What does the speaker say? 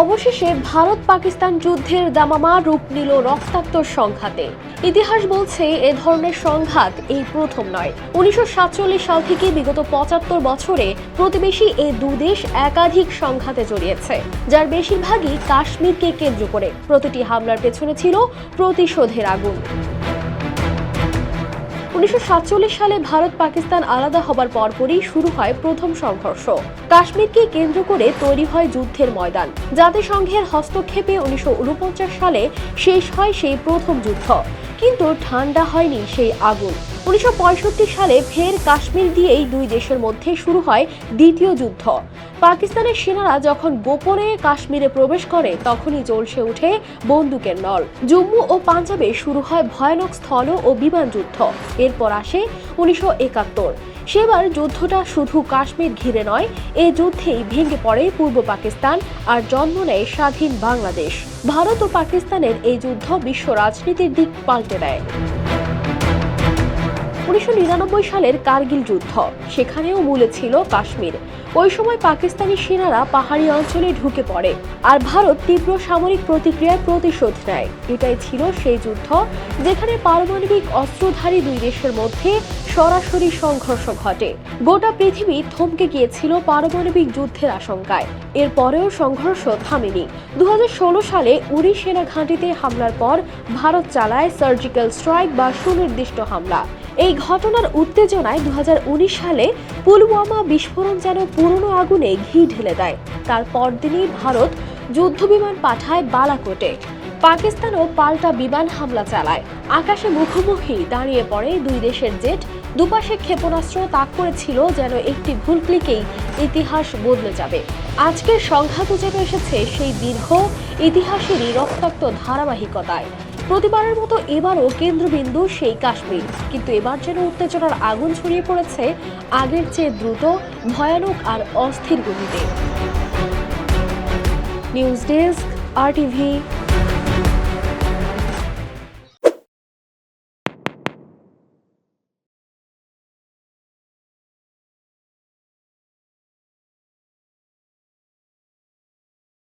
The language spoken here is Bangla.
অবশেষে ভারত পাকিস্তান যুদ্ধের দামামা রূপ নিল রক্তাক্ত সংঘাতে। ইতিহাস বলছে এ ধরনের সংঘাত এই প্রথম নয়। উনিশশো সাল থেকে বিগত পঁচাত্তর বছরে প্রতিবেশী এ দুদেশ একাধিক সংঘাতে জড়িয়েছে, যার বেশিরভাগই কাশ্মীরকে কেন্দ্র করে। প্রতিটি হামলার পেছনে ছিল প্রতিশোধের আগুন। উনিশশো সাতচল্লিশ সালে ভারত পাকিস্তান আলাদা হবার পরপরই শুরু হয় প্রথম সংঘর্ষ। কাশ্মীরকে কেন্দ্র করে তৈরি হয় যুদ্ধের ময়দান। জাতিসংঘের হস্তক্ষেপে উনিশশো ঊনপঞ্চাশ সালে শেষ হয় সেই প্রথম যুদ্ধ। কিন্তু ঠান্ডা হয়নি সেই আগুন। উনিশশো পঁয়ষট্টি সালে ফের কাশ্মীর দিয়েই দুই দেশের মধ্যে শুরু হয় দ্বিতীয় যুদ্ধ। পাকিস্তানের সেনারা যখন গোপনে কাশ্মীরে প্রবেশ করে, তখনই জ্বলসে ওঠে বন্দুকের নল। জম্মু ও পাঞ্জাবে শুরু হয় ভয়ানক স্থল ও বিমান যুদ্ধ। এরপর আসে উনিশশো একাত্তর। সেবার যুদ্ধটা শুধু কাশ্মীর ঘিরে নয়, এ যুদ্ধেই ভেঙে পড়ে পূর্ব পাকিস্তান আর জন্ম নেয় স্বাধীন বাংলাদেশ। ভারত ও পাকিস্তানের এই যুদ্ধ বিশ্ব রাজনীতির দিক পাল্টে দেয় উনিশশো নিরানব্বই সালের কার্গিল যুদ্ধ। সেখানেও মূলে ছিল কাশ্মীর। ওই সময় পাকিস্তানি সেনারা পাহাড়ি অঞ্চলে ঢুকে পড়ে আর ভারত তীব্র সামরিক প্রতিক্রিয়ার প্রতিশোধ নেয়। এটাই ছিল সেই যুদ্ধ যেখানে পারমাণবিক অস্ত্রধারী দুই দেশের মধ্যে সরাসরি সংঘর্ষ ঘটে। গোটা পৃথিবী থমকে গিয়েছিল পারমাণবিক যুদ্ধের আশঙ্কায়। এরপরেও সংঘর্ষ থামেনি। দু হাজার ষোলো সালে উড়ি সেনা ঘাঁটিতে হামলার পর ভারত চালায় সার্জিক্যাল স্ট্রাইক বা সুনির্দিষ্ট হামলা। এই ঘটনার উত্তেজনায় দু হাজার উনিশ সালে পুলওয়ামা বিস্ফোরণ যেন পুরনো আগুনে ঘি ঢেলে দেয়। তার পরদিনই ভারত যুদ্ধবিমান পাঠায় বালাকোটে। পাকিস্তানও পাল্টা বিমান হামলা চালায়। আকাশে মুখোমুখি দাঁড়িয়ে পড়ে দুই দেশের জেট। দুপাশে ক্ষেপণাস্ত্র তাক করেছিল যেন একটি ভুল ক্লিকেই ইতিহাস বদলে যাবে। আজকের সংঘাতও যেন এসেছে সেই দীর্ঘ ইতিহাসেরই রক্তাক্ত ধারাবাহিকতায়। প্রতিবারের মতো এবারও কেন্দ্রবিন্দু সেই কাশ্মীর। কিন্তু এবার যেন উত্তেজনার আগুন ছড়িয়ে পড়েছে আগের চেয়ে দ্রুত, ভয়ানক আর অস্থির গতিতে। নিউজ ডেস্ক, আর টিভি।